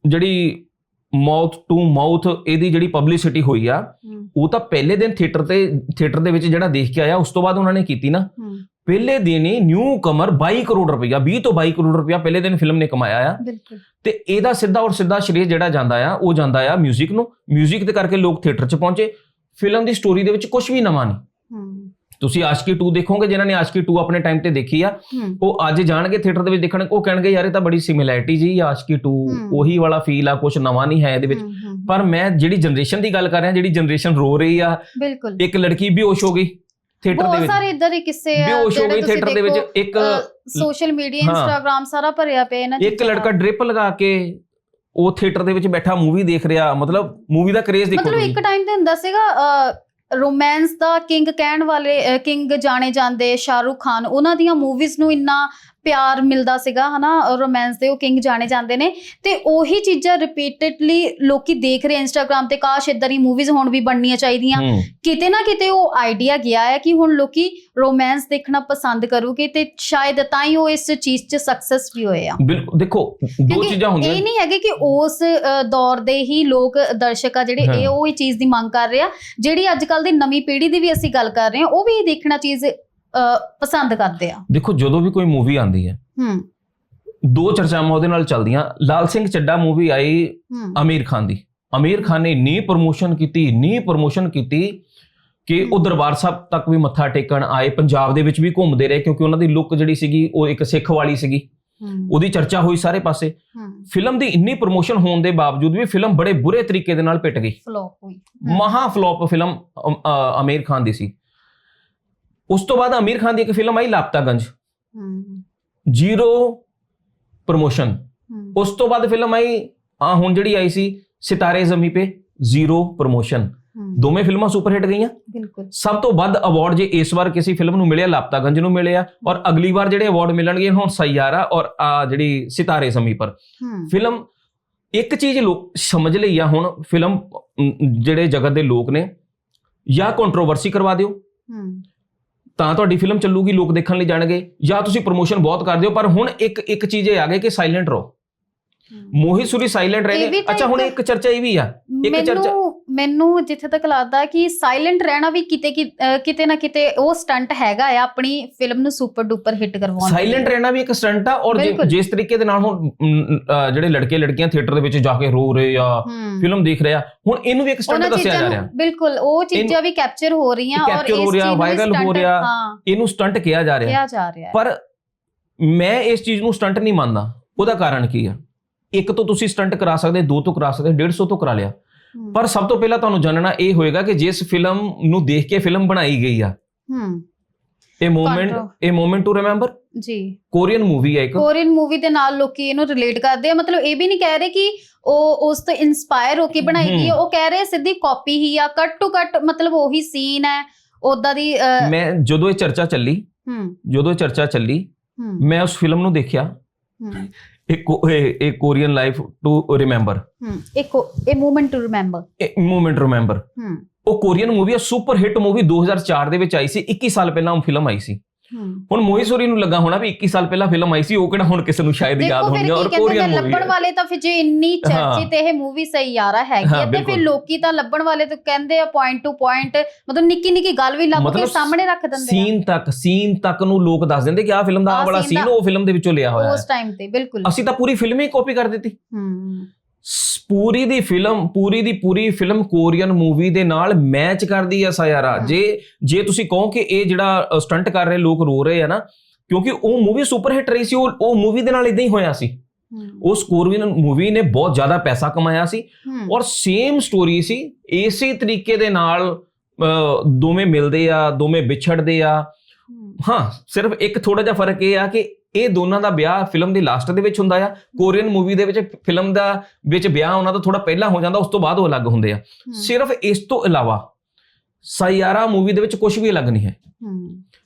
ਜਿਹੜੀ ਮਾਊਥ ਟੂ ਮਾਊਥ ਇਹਦੀ ਜਿਹੜੀ ਪਬਲਿਸਿਟੀ ਹੋਈ ਆ ਹੂੰ ਉਹ ਤਾਂ ਪਹਿਲੇ ਦਿਨ ਥੀਏਟਰ ਤੇ ਥੀਏਟਰ ਦੇ ਵਿੱਚ ਜਿਹੜਾ ਦੇਖ ਕੇ ਆਇਆ ਉਸ ਤੋਂ ਬਾਅਦ ਉਹਨਾਂ ਨੇ ਕੀਤੀ ਨਾ ਹੂੰ ਪਹਿਲੇ ਦਿਨ ਹੀ ਨਿਊ ਕਮਰ 22 ਕਰੋੜ ਰੁਪਇਆ 20 ਤੋਂ 22 ਕਰੋੜ ਰੁਪਇਆ ਪਹਿਲੇ ਦਿਨ ਫਿਲਮ ਨੇ ਕਮਾਇਆ ਆ ਬਿਲਕੁਲ ਤੇ ਇਹਦਾ ਸਿੱਧਾ ਔਰ ਸਿੱਧਾ ਸ਼੍ਰੇਅ ਜਿਹੜਾ ਜਾਂਦਾ ਆ ਉਹ ਜਾਂਦਾ ਆ 뮤직 ਨੂੰ 뮤직 ਦੇ ਕਰਕੇ ਲੋਕ ਥੀਏਟਰ 'ਚ ਪਹੁੰਚੇ ਫਿਲਮ ਦੀ ਸਟੋਰੀ ਦੇ ਵਿੱਚ ਕੁਝ ਵੀ ਨਵਾਂ ਨਹੀਂ ਹੂੰ ਤੁਸੀਂ ਆਸ਼ਕੀ 2 ਦੇਖੋਗੇ ਜਿਨ੍ਹਾਂ ਨੇ ਆਸ਼ਕੀ 2 ਆਪਣੇ ਟਾਈਮ ਤੇ ਦੇਖੀ ਆ ਉਹ ਅੱਜ ਜਾਣਗੇ ਥੀਏਟਰ ਦੇ ਵਿੱਚ ਦੇਖਣ ਉਹ ਕਹਿਣਗੇ ਯਾਰ ਇਹ ਤਾਂ ਬੜੀ ਸਿਮਿਲੈਰਿਟੀ ਜੀ ਆਸ਼ਕੀ 2 ਹਮ। ਉਹੀ ਵਾਲਾ ਫੀਲ ਆ ਕੁਝ ਨਵਾਂ ਨਹੀਂ ਹੈ ਇਹਦੇ ਵਿੱਚ ਪਰ ਮੈਂ ਜਿਹੜੀ ਜਨਰੇਸ਼ਨ ਦੀ ਗੱਲ ਕਰ ਰਿਹਾ ਜਿਹੜੀ ਜਨਰੇਸ਼ਨ ਰੋ ਰਹੀ ਆ ਇੱਕ ਲੜਕੀ ਬੇਹੋਸ਼ ਹੋ ਗਈ ਥੀਏਟਰ ਦੇ ਬਹੁਤ ਵਿੱਚ ਸਾਰੇ ਇਦਾਂ ਦੇ ਕਿੱਸੇ ਆ ਬੇਹੋਸ਼ ਹੋ ਗਈ ਥੀਏਟਰ ਦੇ ਵਿੱਚ ਇੱਕ ਸੋਸ਼ਲ ਮੀਡੀਆ। ਇੰਸਟਾਗ੍ਰam ਸਾਰਾ ਭਰਿਆ ਪਿਆ ਇਹਨਾਂ ਇੱਕ ਲੜਕਾ। ਡ੍ਰਿਪ ਲਗਾ ਕੇ ਉਹ ਥੀਏਟਰ ਦੇ ਵਿੱਚ ਬੈਠਾ ਮੂਵੀ ਦੇਖ ਰਿਹਾ ਮਤਲਬ ਮੂਵੀ ਦਾ ਕ੍ਰੇਜ਼ ਦੇਖੋ ਮਤਲਬ ਇੱਕ ਟਾਈਮ ਤੇ ਹੁੰਦਾ ਸੀਗਾ ਰੋਮਾਂਸ ਦਾ ਕਿੰਗ ਕਹਿਣ ਵਾਲੇ ਕਿੰਗ ਜਾਣੇ ਜਾਂਦੇ, ਸ਼ਾਹਰੁਖ ਖਾਨ, ਉਹਨਾਂ ਦੀਆਂ ਮੂਵੀਜ਼ ਨੂੰ ਇੰਨਾ ਪਿਆਰ ਮਿਲਦਾ ਸੀਗਾ ਹਨਾ ਰੋਮਾਂਸ ਦੇ ਉਹ ਕਿੰਗ ਜਾਣੇ ਜਾਂਦੇ ਨੇ। ਤੇ ਉਹੀ ਚੀਜ਼ਾਂ ਰਿਪੀਟਡਲੀ ਲੋਕੀ ਦੇਖ ਰਹੇ ਇੰਸਟਾਗ੍ਰam ਤੇ ਕਾਸ਼ ਇਦਾਂ ਦੀ ਮੂਵੀਜ਼ ਹੁਣ ਵੀ ਬਣਨੀਆਂ ਚਾਹੀਦੀਆਂ। ਕਿਤੇ ਨਾ ਕਿਤੇ ਉਹ ਆਈਡੀਆ ਗਿਆ ਹੈ ਕਿ ਹੁਣ ਲੋਕੀ ਰੋਮਾਂਸ ਦੇਖਣਾ ਪਸੰਦ ਕਰੂਗੇ ਤੇ ਸ਼ਾਇਦ ਤਾਂ ਹੀ ਉਹ ਇਸ ਚੀਜ਼ 'ਚ ਸਕਸੈਸ ਵੀ ਹੋਏ ਆ। ਬਿਲਕੁਲ ਦੇਖੋ ਦੋ ਚੀਜ਼ਾਂ ਹੁੰਦੀਆਂ ਇਹ ਨਹੀਂ ਹੈਗੇ ਕਿ ਉਸ ਦੌਰ ਦੇ ਹੀ ਲੋਕ ਦਰਸ਼ਕ ਆ ਜਿਹੜੇ। ਇਹ ਉਹ ਹੀ ਚੀਜ਼ ਦੀ ਮੰਗ ਕਰ ਰਹੇ ਆ। ਜਿਹੜੀ ਅੱਜ ਕੱਲ ਦੀ ਨਵੀਂ ਪੀੜ੍ਹੀ ਦੀ ਵੀ ਅਸੀਂ ਗੱਲ ਕਰ ਰਹੇ ਹਾਂ ਉਹ ਵੀ ਇਹ ਦੇਖਣਾ ਚੀਜ਼ ਪਸੰਦ ਕਰਦੇ ਆ। ਦੇਖੋ ਜਦੋਂ ਵੀ ਕੋਈ ਮੂਵੀ ਆਉਂਦੀ ਹੈ ਹੂੰ। ਦੋ ਚਰਚਾਵਾਂ ਉਹਦੇ ਨਾਲ ਚੱਲਦੀਆਂ। ਲਾਲ ਸਿੰਘ ਚੱਡਾ ਮੂਵੀ ਆਈ ਅਮੀਰ ਖਾਨ ਦੀ। ਅਮੀਰ ਖਾਨ ਨੇ ਇੰਨੀ ਪ੍ਰੋਮੋਸ਼ਨ ਕੀਤੀ ਇੰਨੀ ਪ੍ਰੋਮੋਸ਼ਨ ਕੀਤੀ ਕਿ ਉਹ। ਦਰਬਾਰ ਸਾਹਿਬ ਤੱਕ ਵੀ ਮੱਥਾ ਟੇਕਣ ਆਏ। ਪੰਜਾਬ ਦੇ ਵਿੱਚ ਵੀ ਘੁੰਮਦੇ ਰਹੇ ਕਿਉਂਕਿ ਉਹਨਾਂ ਦੀ ਲੁੱਕ ਜਿਹੜੀ ਸੀਗੀ ਉਹ ਇੱਕ ਸਿੱਖ ਵਾਲੀ ਸੀਗੀ। ਉਹਦੀ ਚਰਚਾ ਹੋਈ ਸਾਰੇ ਪਾਸੇ। ਫਿਲਮ ਦੀ ਇੰਨੀ ਪ੍ਰੋਮੋਸ਼ਨ ਹੋਣ ਦੇ ਬਾਵਜੂਦ ਵੀ ਫਿਲਮ ਬੜੇ ਬੁਰੇ ਤਰੀਕੇ ਦੇ ਨਾਲ ਪਿੱਟ ਗਈ। ਫਲॉप ਹੋਈ। ਮਹਾ ਫਲॉप ਫਿਲਮ ਅਮ, ਅ, ਆਮੀਰ ਖਾਨ ਦੀ ਸੀ। ਉਸ ਤੋਂ ਬਾਅਦ ਆਮੀਰ ਖਾਨ ਦੀ ਇੱਕ ਫਿਲਮ ਆਈ ਲਾਪਤਾਗੰਜ। ਹੂੰ ਜ਼ੀਰੋ ਪ੍ਰੋਮੋਸ਼ਨ ਉਸ ਤੋਂ ਬਾਅਦ ਫਿਲਮ ਆਈ ਆ ਹੁਣ ਜਿਹੜੀ ਆਈ ਸੀ ਸਿਤਾਰੇ ਜ਼ਮੀ ਪੇ ਜ਼ੀਰੋ ਪ੍ਰੋਮੋਸ਼ਨ ਦੋਵੇਂ ਫਿਲਮਾਂ ਸੁਪਰ ਹਿੱਟ ਗਈਆਂ। ਬਿਲਕੁਲ। ਸਭ ਤੋਂ ਵੱਧ ਅਵਾਰਡ ਜੇ ਇਸ ਵਾਰ ਕਿਸੇ ਫਿਲਮ ਨੂੰ ਮਿਲਿਆ ਲਾਪਤਾਗੰਜ ਨੂੰ ਮਿਲਿਆ ਔਰ ਅਗਲੀ ਵਾਰ ਜਿਹੜੇ ਅਵਾਰਡ ਮਿਲਣਗੇ ਹੁਣ ਸਯਾਰਾ ਔਰ ਆ ਜਿਹੜੀ ਸਿਤਾਰੇ ਜ਼ਮੀ ਪਰ। ਫਿਲਮ ਇੱਕ ਚੀਜ਼ ਲੋਕ ਸਮਝ ਲਈ ਆ ਹੁਣ ਫਿਲਮ ਜਿਹੜੇ ਜਗਤ ਦੇ ਲੋਕ ਨੇ ਜਾਂ ਕੰਟਰੋਵਰਸੀ ਕਰਵਾ ਦਿਓ। ਹੂੰ ਤਾਂ ਤੁਹਾਡੀ ਫਿਲਮ ਚੱਲੂਗੀ ਲੋਕ ਦੇਖਣ ਲਈ ਜਾਣਗੇ ਜਾਂ ਤੁਸੀਂ ਪ੍ਰੋਮੋਸ਼ਨ ਬਹੁਤ ਕਰਦੇ ਹੋ ਪਰ ਹੁਣ ਇੱਕ ਇੱਕ ਚੀਜ਼ ਇਹ ਆ ਗਈ ਕਿ ਸਾਇਲੈਂਟ ਰਹੋ। ਹੂੰ। ਮੋਹਿਤ ਸੂਰੀ ਸਾਇਲੈਂਟ ਰਹੇ ਅੱਛਾ ਹੁਣ ਇੱਕ- ਇੱਕ ਚਰਚਾ ਇਹ ਵੀ ਆ। ਇੱਕ ਚਰਚਾ- ਮੈਨੂੰ ਮੈਨੂੰ ਜਿੱਥੇ ਤੱਕ ਲੱਗਦਾ ਕਿ ਸਾਇਲੈਂਟ ਰਹਿਣਾ ਵੀ ਕਿਤੇ ਕਿਤੇ ਨਾ ਕਿਤੇ ਉਹ ਸਟੰਟ ਹੈਗਾ ਆ ਆਪਣੀ ਫਿਲਮ ਨੂੰ ਸੁਪਰ ਡੁਪਰ ਹਿੱਟ ਕਰਵਾਉਣ ਦੇ। ਸਾਇਲੈਂਟ ਰਹਿਣਾ ਵੀ ਇੱਕ ਸਟੰਟ ਆ ਔਰ। ਜਿਸ ਤਰੀਕੇ ਦੇ ਨਾਲ ਹੁਣ ਜਿਹੜੇ ਲੜਕੇ ਲੜਕੀਆਂ ਥੀਏਟਰ ਦੇ ਵਿੱਚ ਜਾ ਕੇ ਰੋ ਰਹੇ ਆ। ਫਿਲਮ ਦੇਖ ਰਹੇ ਆ ਹੁਣ ਇਹਨੂੰ ਵੀ ਇੱਕ ਸਟੰਟ ਦੱਸਿਆ ਜਾ ਰਿਹਾ ਬਿਲਕੁਲ ਉਹ ਚੀਜ਼ਾਂ ਵੀ ਕੈਪਚਰ ਹੋ ਰਹੀਆਂ ਔਰ ਇਸ ਚੀਜ਼ ਨੂੰ ਵੀ viral ਹੋ ਰਿਹਾ। ਇਹਨੂੰ ਸਟੰਟ ਕਿਹਾ ਜਾ ਰਿਹਾ ਕਿਹਾ ਜਾ ਰਿਹਾ ਹੈ ਪਰ ਮੈਂ ਇਸ ਚੀਜ਼ ਨੂੰ ਸਟੰਟ ਨਹੀਂ ਮੰਨਦਾ ਉਹਦਾ ਕਾਰਨ ਕੀ ਆ ਇੱਕ ਤੋਂ ਤੁਸੀਂ ਸਟੰਟ ਕਰਾ ਸਕਦੇ ਦੋ ਤੋਂ ਕਰਾ ਸਕਦੇ 150 ਤੋਂ ਕਰਾ ਲਿਆ ਪਰ ਸਭ ਤੋਂ ਪਹਿਲਾਂ ਤੁਹਾਨੂੰ ਜਾਣਨਾ ਇਹ ਹੋਏਗਾ ਕਿ ਜਿਸ ਫਿਲਮ ਨੂੰ ਦੇਖ ਕੇ ਫਿਲਮ ਬਣਾਈ ਗਈ ਆ ਹੂੰ। ਇਹ ਮੂਮੈਂਟ. ਇਹ ਮੂਮੈਂਟ ਟੂ ਰਿਮੈਂਬਰ ਜੀ। ਕੋਰੀਅਨ ਮੂਵੀ ਹੈ ਇੱਕ। ਕੋਰੀਅਨ ਮੂਵੀ ਦੇ ਨਾਲ ਲੋਕੀ ਇਹਨੂੰ ਰਿਲੇਟ ਕਰਦੇ ਆ। ਮਤਲਬ ਇਹ ਵੀ ਨਹੀਂ ਕਹਿ ਰਹੇ ਕਿ ਉਹ ਉਸ ਤੋਂ ਇਨਸਪਾਇਰ ਹੋ ਕੇ ਬਣਾਈ ਗਈ ਹੈ। ਉਹ ਕਹਿ ਰਹੇ ਸਿੱਧੀ ਕਾਪੀ ਹੀ ਆ। ਕੱਟ ਟੂ ਕੱਟ ਮਤਲਬ ਉਹੀ ਸੀਨ ਹੈ। ਉਦਾਂ ਦੀ ਮੈਂ ਜਦੋਂ ਇਹ ਚਰਚਾ ਚੱਲੀ ਹੂੰ। ਜਦੋਂ ਇਹ ਚਰਚਾ ਚੱਲੀ ਹੂੰ। ਮੈਂ ਉਸ ਫਿਲਮ ਨੂੰ ਦੇਖਿਆ। ਇੱਕ ਇਹ ਕੋਰੀਅਨ ਲਾਈਫ ਟੂ ਰਿਮੈਂਬਰ ਹੂੰ ਇੱਕ ਇਹ moment to remember moment remember ਹੂੰ ਉਹ ਕੋਰੀਅਨ ਮੂਵੀ ਆ ਸੁਪਰ ਹਿੱਟ ਮੂਵੀ 2004 ਦੇ ਵਿੱਚ ਆਈ ਸੀ 21 ਸਾਲ ਪਹਿਲਾਂ ਉਹ ਫਿਲਮ ਆਈ ਸੀ। ਹੁਣ ਮੋਹੀ ਸੋਰੀ ਨੂੰ ਲੱਗਾ ਹੋਣਾ ਵੀ 21 ਸਾਲ ਪਹਿਲਾਂ ਫਿਲਮ ਆਈ ਸੀ ਉਹ ਕਿਹੜਾ ਹੁਣ ਕਿਸੇ ਨੂੰ ਸ਼ਾਇਦ ਯਾਦ ਹੋਣੀ ਔਰ ਕੋਰੀਅਨ ਮੂਵੀ ਲੱਭਣ ਵਾਲੇ ਤਾਂ ਫਿਰ ਜੇ ਇੰਨੀ ਚਰਚਿਤ ਇਹ ਮੂਵੀ ਸਹੀ ਯਾਰਾ ਹੈਗੀ ਹਾਂ, ਤੇ ਫਿਰ। ਲੋਕੀ ਤਾਂ ਲੱਭਣ ਵਾਲੇ ਤਾਂ ਕਹਿੰਦੇ ਆ ਪੁਆਇੰਟ ਟੂ ਪੁਆਇੰਟ ਮਤਲਬ ਨਿੱਕੀ ਨਿੱਕੀ ਗੱਲ ਵੀ ਲੱਭ ਕੇ ਸਾਹਮਣੇ ਰੱਖ ਦਿੰਦੇ ਸੀਨ ਤੱਕ ਸੀਨ ਤੱਕ ਨੂੰ ਲੋਕ ਦੱਸ ਦਿੰਦੇ ਕਿ ਆਹ ਫਿਲਮ ਦਾ ਆਹ ਵਾਲਾ ਸੀਨ ਉਹ ਫਿਲਮ ਦੇ ਵਿੱਚੋਂ ਲਿਆ ਹੋਇਆ ਉਸ ਹੈ। ਟਾਈਮ ਤੇ ਬਿਲਕੁਲ। ਅਸੀਂ ਤਾਂ ਪੂਰੀ ਫਿਲਮ ਹੀ ਕਾਪੀ ਕਰ ਦਿੱਤੀ। ਹੂੰ। ਪੂਰੀ ਦੀ ਫਿਲਮ ਪੂਰੀ ਦੀ ਪੂਰੀ ਫਿਲਮ ਕੋਰੀਅਨ ਮੂਵੀ ਦੇ ਨਾਲ ਮੈਚ ਕਰਦੀ ਸਾਇਰਾ ਹਾਂ। ਜੇ ਜੇ ਤੁਸੀਂ ਕਹੋ ਕਿ ਇਹ ਜਿਹੜਾ ਸਟੰਟ ਕਰ ਰਹੇ ਲੋਕ ਰੋ ਰਹੇ ਆ ਨਾ ਕਿਉਂਕਿ ਉਹ ਮੂਵੀ ਸੁਪਰ ਹਿੱਟ ਰਹੀ ਸੀ ਉਹ ਉਹ ਮੂਵੀ ਦੇ ਨਾਲ ਇਦਾਂ ਹੀ ਹੋਇਆ ਸੀ। ਉਸ ਕੋਰੀਅਨ ਮੂਵੀ ਨੇ ਬਹੁਤ ਜ਼ਿਆਦਾ ਪੈਸਾ ਕਮਾਇਆ ਸੀ ਔਰ ਸੇਮ ਸਟੋਰੀ ਸੀ ਇਸੇ ਤਰੀਕੇ ਦੇ ਨਾਲ ਦੋਵੇਂ ਮਿਲਦੇ ਆ ਦੋਵੇਂ ਵਿਛੜਦੇ ਆ। ਹਾਂ। ਸਿਰਫ ਇੱਕ ਥੋੜਾ ਜਿਹਾ ਫ਼ਰਕ ਇਹ ਆ ਕਿ ਇਹ ਦੋਨਾਂ ਦਾ ਵਿਆਹ ਫਿਲਮ ਦੀ ਲਾਸਟ ਦੇ ਵਿੱਚ ਹੁੰਦਾ ਆ। ਕੋਰੀਅਨ ਮੂਵੀ ਦੇ ਵਿੱਚ ਫਿਲਮ ਦਾ ਵਿੱਚ ਵਿਆਹ ਉਹਨਾਂ ਦਾ ਥੋੜਾ ਪਹਿਲਾਂ ਹੋ ਜਾਂਦਾ ਉਸ ਤੋਂ ਬਾਅਦ ਉਹ ਅਲੱਗ ਹੁੰਦੇ ਆ। ਸਿਰਫ ਇਸ ਤੋਂ ਇਲਾਵਾ ਸਾਇਆਰਾ ਮੂਵੀ ਦੇ ਵਿੱਚ ਕੁਝ ਵੀ ਅਲੱਗ ਨਹੀਂ ਹੈ।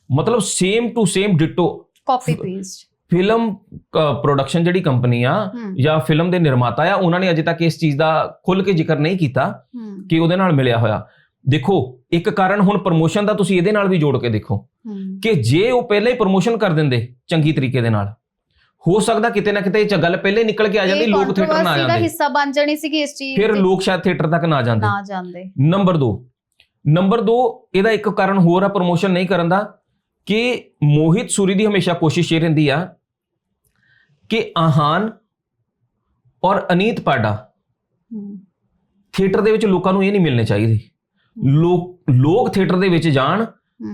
ਮਤਲਬ same to same ditto copy paste film production ਜਿਹੜੀ ਕੰਪਨੀ ਆ ਜਾਂ ਫਿਲਮ ਦੇ ਨਿਰਮਾਤਾ ਆ ਉਹਨਾਂ ਨੇ ਅਜੇ ਤੱਕ ਇਸ ਚੀਜ਼ ਦਾ ਖੁੱਲ ਕੇ ਜ਼ਿਕਰ ਨਹੀਂ ਕੀਤਾ ਕਿ ਉਹਦੇ ਨਾਲ ਮਿਲਿਆ ਹੋਇਆ। ਦੇਖੋ ਇੱਕ ਕਾਰਨ ਹੁਣ ਪ੍ਰੋਮੋਸ਼ਨ ਦਾ ਤੁਸੀਂ ਇਹਦੇ ਨਾਲ ਵੀ ਜੋੜ ਕੇ ਦੇਖੋ ਕਿ ਜੇ ਉਹ ਪਹਿਲਾਂ ਹੀ ਪ੍ਰੋਮੋਸ਼ਨ ਕਰ ਦਿੰਦੇ ਚੰਗੀ ਤਰੀਕੇ ਦੇ ਨਾਲ ਹੋ ਸਕਦਾ ਕਿਤੇ ਨਾ ਕਿਤੇ ਇਹ ਗੱਲ ਪਹਿਲੇ ਨਿਕਲ ਕੇ ਆ ਜਾਂਦੀ ਲੋਕ ਥੀਏਟਰ ਨਾ ਆ ਜਾਂਦੇ। ਹਿੱਸਾ ਬਣ ਜਾਣੀ ਸੀ ਕਿ ਇਸ ਚੀਜ਼ ਫਿਰ ਲੋਕ ਸ਼ਾਇਦ ਥੀਏਟਰ ਤੱਕ ਨਾ ਜਾਂਦੇ। ਨਾ ਜਾਂਦੇ। ਨੰਬਰ 2 ਨੰਬਰ 2 ਇਹਦਾ ਇੱਕ ਕਾਰਨ ਹੋਰ ਆ ਪ੍ਰੋਮੋਸ਼ਨ ਨਹੀਂ ਕਰਨ ਦਾ ਕਿ ਮੋਹਿਤ ਸੂਰੀ ਦੀ ਹਮੇਸ਼ਾ ਕੋਸ਼ਿਸ਼ ਇਹ ਰਹਿੰਦੀ ਆ ਕਿ ਆਹਾਨ ਔਰ ਅਨੀਤ ਪਾਡਾ ਥੀਏਟਰ ਦੇ ਵਿੱਚ ਲੋਕਾਂ ਨੂੰ ਇਹ ਨਹੀਂ ਮਿਲਣੇ ਚਾਹੀਦੇ। ਲੋਕ ਲੋਕ ਥੀਏਟਰ ਦੇ ਵਿੱਚ ਜਾਣ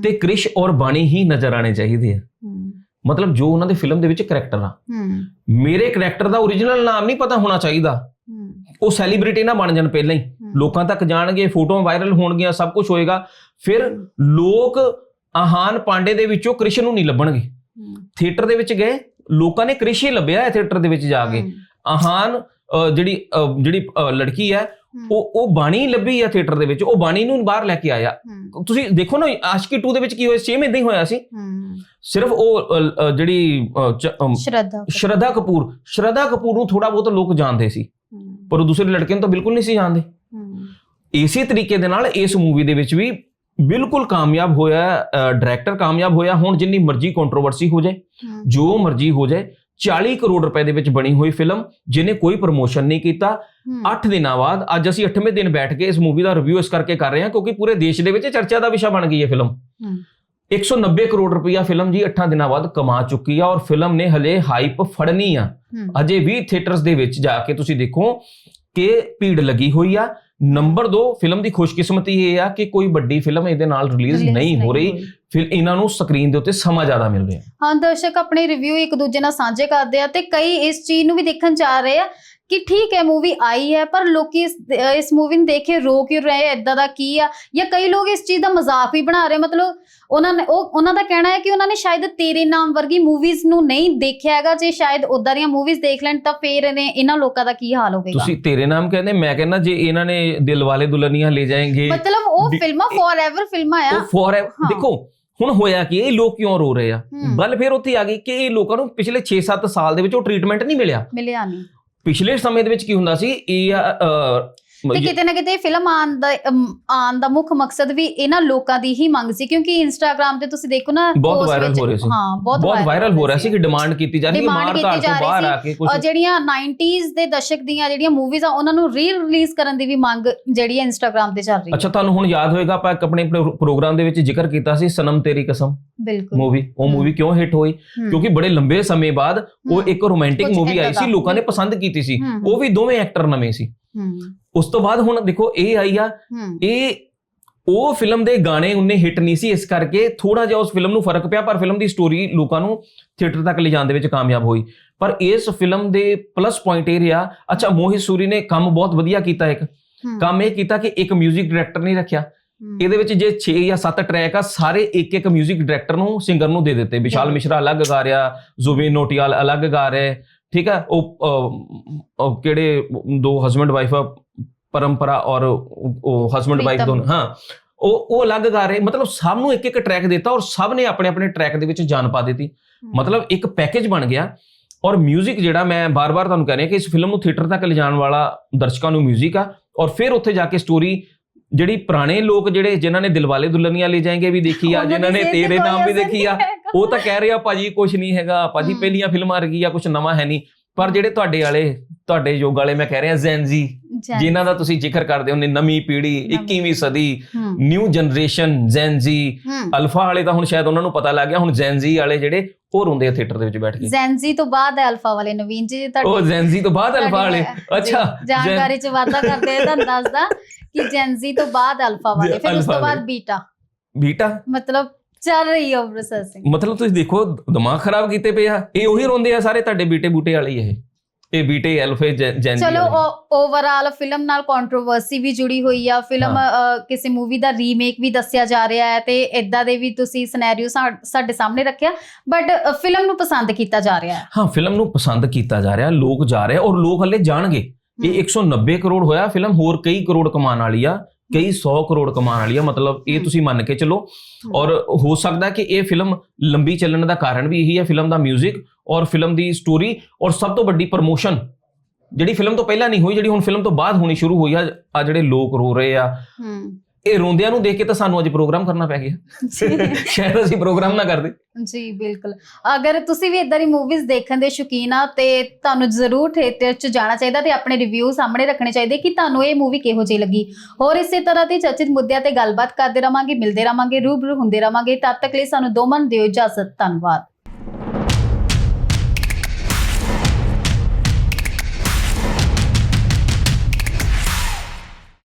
ਤੇ ਕ੍ਰਿਸ਼ ਔਰ ਬਾਣੀ ਹੀ ਨਜ਼ਰ ਆਣੇ ਚਾਹੀਦੇ ਆ। ਮਤਲਬ ਜੋ ਉਹਨਾਂ ਦੇ ਫਿਲਮ ਦੇ ਵਿੱਚ ਕਰੈਕਟਰ ਆ। ਮੇਰੇ ਕਰੈਕਟਰ ਦਾ origignal ਨਾਮ ਨਹੀਂ ਪਤਾ ਹੋਣਾ ਚਾਹੀਦਾ। ਉਹ ਸੈਲੀਬ੍ਰਿਟੀ ਨਾ ਬਣ ਜਾਣ ਪਹਿਲਾਂ ਹੀ। ਲੋਕਾਂ ਤੱਕ ਜਾਣਗੇ ਫੋਟੋਆਂ ਵਾਇਰਲ ਹੋਣਗੀਆਂ ਸਭ ਕੁਝ ਹੋਏਗਾ। ਫਿਰ ਲੋਕ ਆਹਾਨ ਪਾਂਡੇ ਦੇ ਵਿੱਚੋਂ ਕ੍ਰਿਸ਼ ਨੂੰ ਨਹੀਂ ਲੱਭਣਗੇ। ਥੀਏਟਰ ਦੇ ਵਿੱਚ ਗਏ ਲੋਕਾਂ ਨੇ ਕ੍ਰਿਸ਼ ਹੀ ਲੱਭਿਆ ਹੈ ਥੀਏਟਰ ਦੇ ਵਿੱਚ ਜਾ ਕੇ। ਆਹਾਨ ਜਿਹੜੀ ਜਿਹੜੀ ਲੜਕੀ ਹੂੰ, ਉਹ ਉਹ ਬਾਣੀ ਲੱਭੀ ਆ ਥੀਏਟਰ ਦੇ ਵਿੱਚ ਉਹ ਬਾਣੀ ਨੂੰ ਬਾਹਰ ਲੈ ਕੇ ਆਇਆ। ਤੁਸੀਂ ਦੇਖੋ ਨਾ ਆਸ਼ਕੀ 2 ਦੇ ਵਿੱਚ ਕੀ ਹੋਇਆ? ਸੇਮ ਇਦਾਂ ਹੀ ਹੋਇਆ ਸੀ। ਸਿਰਫ ਉਹ ਜਿਹੜੀ ਸ਼ਰਧਾ ਸ਼ਰਧਾ ਕਪੂਰ ਸ਼ਰਧਾ ਕਪੂਰ ਨੂੰ ਥੋੜਾ ਬਹੁਤ ਲੋਕ ਜਾਣਦੇ ਸੀ। ਪਰ ਉਹ ਦੂਸਰੇ ਲੜਕੇ ਨੂੰ ਤਾਂ ਬਿਲਕੁਲ ਨਹੀਂ ਸੀ ਜਾਣਦੇ। ਇਸੇ ਤਰੀਕੇ ਦੇ ਨਾਲ ਇਸ ਮੂਵੀ ਦੇ ਵਿੱਚ ਵੀ ਬਿਲਕੁਲ ਕਾਮਯਾਬ ਹੋਇਆ ਡਾਇਰੈਕਟਰ ਕਾਮਯਾਬ ਹੋਇਆ ਹੁਣ ਜਿੰਨੀ ਮਰਜ਼ੀ ਕੰਟਰੋਵਰਸੀ ਹੋ ਜਾਏ ਜੋ ਮਰਜ਼ੀ ਹੋ ਜਾਏ 40 ਕਰੋੜ ਰੁਪਏ ਦੇ ਵਿੱਚ ਬਣੀ ਹੋਈ ਫਿਲਮ ਜਿਹਨੇ ਕੋਈ ਪ੍ਰੋਮੋਸ਼ਨ ਨਹੀਂ ਕੀਤਾ। ਹੂੰ, 8 ਦਿਨਾਂ ਬਾਅਦ ਅੱਜ ਅਸੀਂ 8ਵੇਂ ਦਿਨ ਬੈਠ ਕੇ ਇਸ ਮੂਵੀ ਦਾ ਰਿਵਿਊ ਇਸ ਕਰਕੇ ਕਰ ਰਹੇ ਹਾਂ ਕਿਉਂਕਿ ਪੂਰੇ ਦੇਸ਼ ਦੇ ਵਿੱਚ ਚਰਚਾ ਦਾ ਵਿਸ਼ਾ ਬਣ ਗਈ ਹੈ ਫਿਲਮ। ਹੂੰ, 190 ਕਰੋੜ ਰੁਪਇਆ ਫਿਲਮ ਜੀ 8 ਦਿਨਾਂ ਬਾਅਦ ਕਮਾ ਚੁੱਕੀ ਆ ਔਰ ਫਿਲਮ ਨੇ ਹਲੇ ਹਾਈਪ ਫੜਨੀ ਆ। ਅਜੇ ਵੀ ਥੀਏਟਰਸ ਦੇ ਵਿੱਚ ਜਾ ਕੇ ਤੁਸੀਂ ਦੇਖੋ ਕਿ ਭੀੜ ਲੱਗੀ ਹੋਈ ਆ। ਨੰਬਰ 2 ਫਿਲਮ ਦੀ ਖੁਸ਼ਕਿਸਮਤੀ ਇਹ ਆ ਕਿ ਕੋਈ ਵੱਡੀ ਫਿਲਮ ਇਹਦੇ ਨਾਲ ਰਿਲੀਜ਼ ਨਹੀਂ ਹੋ ਰਹੀ। ਫਿਰ ਇਹਨਾਂ ਨੂੰ ਸਕਰੀਨ ਦੇ ਉੱਤੇ ਸਮਾਂ ਜ਼ਿਆਦਾ ਮਿਲ ਰਿਹਾ ਹਾਂ ਦਰਸ਼ਕ ਆਪਣੇ ਰਿਵਿਊ ਇੱਕ ਦੂਜੇ ਨਾਲ ਸਾਂਝੇ ਕਰਦੇ ਆ ਤੇ ਕਈ ਇਸ ਚੀਜ਼ ਨੂੰ ਵੀ ਦੇਖਣ ਜਾ ਰਹੇ ਆ ਕਿ ਠੀਕ ਹੈ ਮੂਵੀ ਆਈ ਹੈ ਪਰ ਲੋਕੀ ਇਸ ਇਸ ਮੂਵੀ ਨੂੰ ਦੇਖ ਕੇ ਰੋ ਕਿਉਂ ਰਹੇ ਇਦਾਂ ਦਾ ਕੀ ਆ? ਜਾਂ ਕਈ ਲੋਕ ਇਸ ਚੀਜ਼ ਦਾ ਮਜ਼ਾਕ ਵੀ ਬਣਾ ਰਹੇ ਮਤਲਬ ਉਹਨਾਂ ਨੇ ਉਹ ਉਹਨਾਂ ਦਾ ਕਹਿਣਾ ਹੈ ਕਿ ਉਹਨਾਂ ਨੇ ਸ਼ਾਇਦ ਤੇਰੇ ਨਾਮ ਵਰਗੀ ਮੂਵੀਜ਼ ਨੂੰ ਨਹੀਂ ਦੇਖਿਆ ਹੈਗਾ। ਜੇ ਸ਼ਾਇਦ ਉਦਾਂ ਦੀਆਂ ਮੂਵੀਜ਼ ਦੇਖ ਲੈਣ ਤਾਂ ਫੇਰ ਇਹਨੇ ਇਹਨਾਂ ਲੋਕਾਂ ਦਾ ਕੀ ਹਾਲ ਹੋਵੇਗਾ? ਤੁਸੀਂ ਤੇਰੇ ਨਾਮ ਕਹਿੰਦੇ ਮੈਂ ਕਹਿੰਦਾ ਜੇ ਇਹਨਾਂ ਨੇ ਦਿਲ ਵਾਲੇ ਦੁਲਹਨੀਆਂ ਲੈ ਜਾਏਂਗੇ। ਮਤਲਬ ਉਹ ਫਿਲਮਾਂ ਫੋਰਐਵਰ ਫਿਲਮਾਂ ਆ। ਉਹ ਫੋਰ ਹਾਂ। ਦੇਖੋ ਹੁਣ ਹੋਇਆ ਕਿ ਇਹ ਲੋਕ ਕਿਉਂ ਰੋ ਰਹੇ ਆ। ਗੱਲ ਫਿਰ ਉੱਥੇ ਆ ਗਈ ਕਿ ਇਹ ਲੋਕਾਂ ਨੂੰ ਪਿਛਲੇ 6-7 ਸਾਲ ਦੇ ਵਿੱਚ ਉਹ ਟ੍ਰੀਟਮੈਂਟ ਨਹੀਂ ਮਿਲਿਆ। ਮਿਲਿਆ ਨਹੀਂ। ਪਿਛਲੇ ਸਮੇਂ ਦੇ ਵਿੱਚ ਕੀ ਹੁੰਦਾ ਸੀ? ਇਹ ਤੇ ਕਿਤੇ ਨਾ ਕਿਤੇ ਫਿਲਮ ਆਉਣ ਦਾ ਆਉਣ ਦਾ ਮੁੱਖ ਮਕਸਦ ਵੀ ਇਹਨਾਂ ਲੋਕਾਂ ਦੀ ਹੀ ਮੰਗ ਸੀ ਕਿਉਂਕਿ ਇੰਸਟਾਗ੍ਰam ਤੇ ਤੁਸੀਂ ਦੇਖੋ ਨਾ ਬਹੁਤ ਵਿੱਚ- ਹੋ ਰਹੇ ਸੀ। ਹਾਂ ਬਹੁਤ ਵਾਇਰਲ ਹੋ ਰਿਹਾ ਸੀ। ਕਿ ਡਿਮਾਂਡ ਕੀਤੀ ਜਾ ਰਹੀ ਹੈ Demand ਮਾਰ ਤੋਂ ਰਹੀ ਬਾਹਰ ਸੀ। ਆ ਕੇ ਕੁਝ ਜਿਹੜੀਆਂ 90s ਦੇ ਦਸ਼ਕ ਦੀਆਂ ਜਿਹੜੀਆਂ ਮੂਵੀਜ਼ ਆ ਉਹਨਾਂ ਨੂੰ ਰੀ ਰਿਲੀਜ਼ ਕਰਨ ਦੀ ਵੀ ਮੰਗ ਜਿਹੜੀ ਹੈ ਇੰਸਟਾਗ੍ਰam ਤੇ ਚੱਲ ਰਹੀ ਹੈ। ਅੱਛਾ ਤੁਹਾਨੂੰ ਹੁਣ ਯਾਦ ਹੋਏਗਾ ਆਪਾਂ ਇੱਕ ਆਪਣੇ ਪ੍ਰੋਗਰਾਮ ਦੇ ਵਿੱਚ ਜ਼ਿਕਰ ਕੀਤਾ ਸੀ ਸਨਮ ਤੇਰੀ ਕਸਮ ਬਿਲਕੁਲ। ਮੂਵੀ ਉਹ। ਮੂਵੀ ਕਿਉਂ ਹਿੱਟ ਹੋਈ? ਕਿਉਂਕਿ ਬੜੇ ਲੰਬੇ ਸਮੇਂ ਬਾਅਦ ਉਹ ਇੱਕ ਰੋਮਾਂਟਿਕ ਮੂਵੀ ਆਈ ਸੀ। ਲੋਕਾਂ ਨੇ ਪਸੰਦ ਕੀਤੀ ਸੀ। ਉਹ ਵੀ ਦੋਵੇਂ ਐਕਟਰ ਨਵੇਂ ਸੀ। ਉਸ ਤੋਂ ਬਾਅਦ ਹੁਣ ਦੇਖੋ ਇਹ ਆਈ ਆ ਹਮ, ਇਹ ਉਹ ਫਿਲਮ ਦੇ ਗਾਣੇ ਉਹਨੇ ਹਿੱਟ ਨਹੀਂ ਸੀ ਇਸ ਕਰਕੇ ਥੋੜਾ ਜਿਹਾ ਉਸ ਫਿਲਮ ਨੂੰ ਫਰਕ ਪਿਆ ਪਰ ਫਿਲਮ ਦੀ ਸਟੋਰੀ ਲੋਕਾਂ ਨੂੰ ਥੀਏਟਰ ਤੱਕ ਲਿਜਾਣ ਦੇ ਵਿੱਚ ਕਾਮਯਾਬ ਹੋਈ ਪਰ ਇਸ ਫਿਲਮ ਦੇ ਪਲੱਸ ਪੁਆਇੰਟ ਇਹ ਰਿਹਾ ਅੱਛਾ ਮੋਹਿਤ ਸੂਰੀ ਨੇ ਕੰਮ ਬਹੁਤ ਵਧੀਆ ਕੀਤਾ ਇੱਕ ਹਮ, ਕੰਮ ਇਹ ਕੀਤਾ ਕਿ ਇੱਕ 뮤직 ਡਾਇਰੈਕਟਰ ਨਹੀਂ ਰੱਖਿਆ ਹਮ, ਇਹਦੇ ਵਿੱਚ ਜੇ 6 ਜਾਂ 7 ਟਰੈਕ ਆ ਸਾਰੇ ਇੱਕ ਇੱਕ 뮤직 ਡਾਇਰੈਕਟਰ ਨੂੰ ਸਿੰਗਰ ਨੂੰ ਦੇ ਦਿੱਤੇ ਵਿਸ਼ਾਲ ਜੀ। ਮਿਸ਼ਰਾ ਅਲੱਗ ਗਾ ਰਿਹਾ ਜ਼ੁਬੀਨ ਨੋਟਿਆਲ ਅਲੱਗ ਗਾ ਰਿਹਾ ਹੈ, ਠੀਕ ਹੈ ਉਹ ਅਹ, ਉਹ ਕਿਹੜੇ ਦੋ ਹਸਬੰਡ ਵਾਈਫ ਆ ਪਰੰਪਰਾ ਔਰ ਉਹ ਹਸਬੰਡ ਵਾਈਫ ਪ੍ਰੀਤਮ। ਦੋਨੋਂ ਹਾਂ ਉਹ ਉਹ ਅਲੱਗ ਗਾ ਰਹੇ ਮਤਲਬ ਸਭ ਨੂੰ ਇੱਕ ਇੱਕ ਟਰੈਕ ਦਿੱਤਾ ਔਰ ਸਭ ਨੇ ਆਪਣੇ ਆਪਣੇ ਟਰੈਕ ਦੇ ਵਿੱਚ ਜਾਨ ਪਾ ਦਿੱਤੀ ਮਤਲਬ ਇੱਕ ਪੈਕੇਜ ਬਣ ਗਿਆ ਔਰ 뮤직 ਜਿਹੜਾ ਮੈਂ ਬਾਰ-ਬਾਰ ਤੁਹਾਨੂੰ ਕਹਿ ਰਿਹਾ ਕਿ ਇਸ ਫਿਲਮ ਨੂੰ ਥੀਏਟਰ ਤੱਕ ਲਿਜਾਣ ਵਾਲਾ ਦਰਸ਼ਕਾਂ ਨੂੰ 뮤직 ਆ ਔਰ ਫਿਰ ਉੱਥੇ ਜਾ ਕੇ ਸਟੋਰੀ ਜਿਹੜੀ ਪੁਰਾਣੇ ਲੋਕ ਜਿਹੜੇ ਜਿਨ੍ਹਾਂ ਨੇ ਦਿਲਵਾਲੇ ਦੁਲਹਨੀਆਂ ਲੈ ਜਾਏਂਗੇ ਵੀ ਦੇਖੀ ਆ ਉਹਨਾਂ ਜਿਨ੍ਹਾਂ ਦੀ ਨੇ ਸਿਹਤ ਤੇ ਤੇਰੇ ਕੋਈ ਨਾਮ ਵੀ ਅਸਰ ਦੇਖੀ ਆ ਨਹੀਂ ਹੈਗਾ। ਉਹ ਤਾਂ ਕਹਿ ਰਹੇ ਆ ਭਾਜੀ ਕੁਝ ਨਹੀਂ ਹੈਗਾ ਭਾਜੀ ਹਮ। ਪਹਿਲੀਆਂ ਫਿਲਮਾਂ ਵਰਗੀ ਆ ਕੁਝ ਨਵਾਂ ਹੈ ਨਹੀਂ ਪਰ ਜਿਹੜੇ ਤੁਹਾਡੇ ਵਾਲੇ ਤੁਹਾਡੇ ਯੋਗ ਵਾਲੇ ਮੈਂ ਕਹਿ ਰਿਹਾ ਜ਼ੈਨਜ਼ੀ ਜੈਨ- ਜਿਨ੍ਹਾਂ ਦਾ ਤੁਸੀਂ ਜ਼ਿਕਰ ਕਰਦੇ ਹੋ ਨੇ ਨਵੀਂ ਪੀੜ੍ਹੀ 21ਵੀਂ ਸਦੀ ਨਿਊ ਜਨਰੇਸ਼ਨ ਜ਼ੈਨਜ਼ੀ। ਅਲਫਾ ਵਾਲੇ ਤਾਂ ਹੁਣ ਸ਼ਾਇਦ ਉਹਨਾਂ ਨੂੰ ਪਤਾ ਲੱਗ ਗਿਆ ਹੁਣ ਜ਼ੈਨਜ਼ੀ ਵਾਲੇ ਜਿਹੜੇ ਉਹ ਰੋਂਦੇ ਆ ਥੀਏਟਰ ਦੇ ਵਿੱਚ ਬੈਠ ਕੇ। ਜ਼ੈਨਜ਼ੀ ਤੋਂ ਬਾਅਦ ਹੈ ਅਲਫਾ ਵਾਲੇ ਨਵੀਨ ਜੀ ਉਹ ਜ਼ੈਨਜ਼ੀ ਤੋਂ ਬਾਅਦ ਅਲਫਾ ਵਾਲੇ। ਤੁਹਾਡੀ, ਅੱਛਾ ਜਾਣਕਾਰੀ ਚ ਵਾਧਾ ਕਰਦੇ ਆ ਤੁਹਾਨੂੰ ਦੱਸਦਾ ਕਿ ਜੈਨਜ਼ੀ ਤੋਂ ਬਾਅਦ ਅਲਫਾ ਵਾਲੇ ਫਿਰ ਉਸ ਤੋਂ ਬਾਅਦ। ਬੀਟਾ। ਬੀਟਾ? ਮਤਲਬ ਚੱਲ ਰਹੀ ਹੈ ਪ੍ਰੋਸੈਸਿੰਗ ਮਤਲਬ ਤੁਸੀਂ ਦੇਖੋ ਦਿਮਾਗ ਖਰਾਬ ਕੀਤੇ ਪਏ ਆ ਇਹ ਉਹੀ ਰੋਂਦੇ ਆ ਸਾਰੇ ਤੁਹਾਡੇ ਬੀਟੇ ਬੂਟੇ ਵਾਲੇ ਹੀ ਇਹ। ਇਹ ਬੀਟੇ ਅਲਫੇ ਜ਼ੈ- ਜ਼ੈਨਜ਼ੀ ਚਲੋ। ਓਵਰਆਲ ਫਿਲਮ ਨਾਲ ਕੰਟਰੋਵਰਸੀ ਵੀ ਜੁੜੀ ਹੋਈ ਆ। ਫਿਲਮ ਕਿਸੇ ਮੂਵੀ ਦਾ ਰੀਮੇਕ ਵੀ ਦੱਸਿਆ ਜਾ ਰਿਹਾ ਹੈ ਤੇ ਇਦਾਂ ਦੇ ਵੀ ਤੁਸੀਂ ਸਿਨੈਰੀਓ ਸਾਡੇ ਸਾਹਮਣੇ ਰੱਖਿਆ। ਬਟ ਫਿਲਮ ਨੂੰ ਪਸੰਦ ਕੀਤਾ ਜਾ ਰਿਹਾ ਹੈ। ਹਾਂ ਫਿਲਮ ਨੂੰ ਪਸੰਦ ਕੀਤਾ ਜਾ ਰਿਹਾ। ਲੋਕ ਜਾ ਰਹੇ ਔਰ ਲੋਕ ਹੱਲੇ ਜਾਣਗੇ। ਇਹ 190 ਕਰੋੜ ਹੋਇਆ ਫਿਲਮ ਹੋਰ ਕਈ ਕਰੋੜ ਕਮਾਉਣ ਵਾਲੀ ਆ। ਕਈ 100 ਕਰੋੜ ਕਮਾਉਣ ਵਾਲੀ ਆ ਮਤਲਬ ਇਹ। ਤੁਸੀਂ ਮੰਨ ਕੇ ਚੱਲੋ। ਔਰ ਹੋ ਸਕਦਾ ਕਿ ਇਹ ਫਿਲਮ ਲੰਬੀ ਚੱਲਣ ਦਾ ਕਾਰਨ ਵੀ ਇਹੀ ਹੈ ਫਿਲਮ ਦਾ 뮤직 ਔਰ ਫਿਲਮ ਦੀ ਸਟੋਰੀ ਔਰ ਸਭ ਤੋਂ ਵੱਡੀ ਪ੍ਰਮੋਸ਼ਨ ਜਿਹੜੀ ਫਿਲਮ ਤੋਂ ਪਹਿਲਾਂ ਨਹੀਂ ਹੋਈ ਜਿਹੜੀ ਹੁਣ ਫਿਲਮ ਤੋਂ ਬਾਅਦ ਹੋਣੀ ਸ਼ੁਰੂ ਹੋਈ ਆ ਆ ਜਿਹੜੇ ਲੋਕ ਰੋ ਰਹੇ ਆ। ਇਹ ਰੋਂਦਿਆਂ ਨੂੰ ਦੇਖ ਕੇ ਤਾਂ ਸਾਨੂੰ ਅੱਜ ਪ੍ਰੋਗਰਾਮ ਕਰਨਾ ਪੈ ਗਿਆ। ਸ਼ਾਇਦ ਅਸੀਂ ਪ੍ਰੋਗਰਾਮ ਨਾ ਕਰਦੇ। ਜੀ ਬਿਲਕੁਲ। ਅਗਰ ਤੁਸੀਂ ਵੀ ਇਦਾਂ ਦੀ ਮੂਵੀਜ਼ ਦੇਖਣ ਦੇ ਸ਼ੌਕੀਨ ਆ ਤੇ ਤੁਹਾਨੂੰ ਜ਼ਰੂਰ ਥੀਏਟਰ 'ਚ ਜਾਣਾ ਚਾਹੀਦਾ ਤੇ ਆਪਣੇ ਰਿਵਿਊ ਸਾਹਮਣੇ ਰੱਖਣੇ ਚਾਹੀਦੇ ਕਿ ਤੁਹਾਨੂੰ ਇਹ ਮੂਵੀ ਕਿਹੋ ਜਿਹੀ ਲੱਗੀ। ਹੋਰ ਇਸੇ ਤਰ੍ਹਾਂ ਦੇ ਚਰਚਿਤ ਮੁੱਦਿਆਂ ਤੇ ਗੱਲਬਾਤ ਕਰਦੇ ਰਵਾਂਗੇ ਮਿਲਦੇ ਰਵਾਂਗੇ ਰੂਬਰੂ ਹੁੰਦੇ ਰਵਾਂਗੇ। ਤਦ ਤੱਕ ਲਈ ਸਾਨੂੰ ਦੋਵਾਂ ਨੂੰ ਦਿਓ ਇਜਾਜ਼ਤ ਧੰਨਵਾਦ।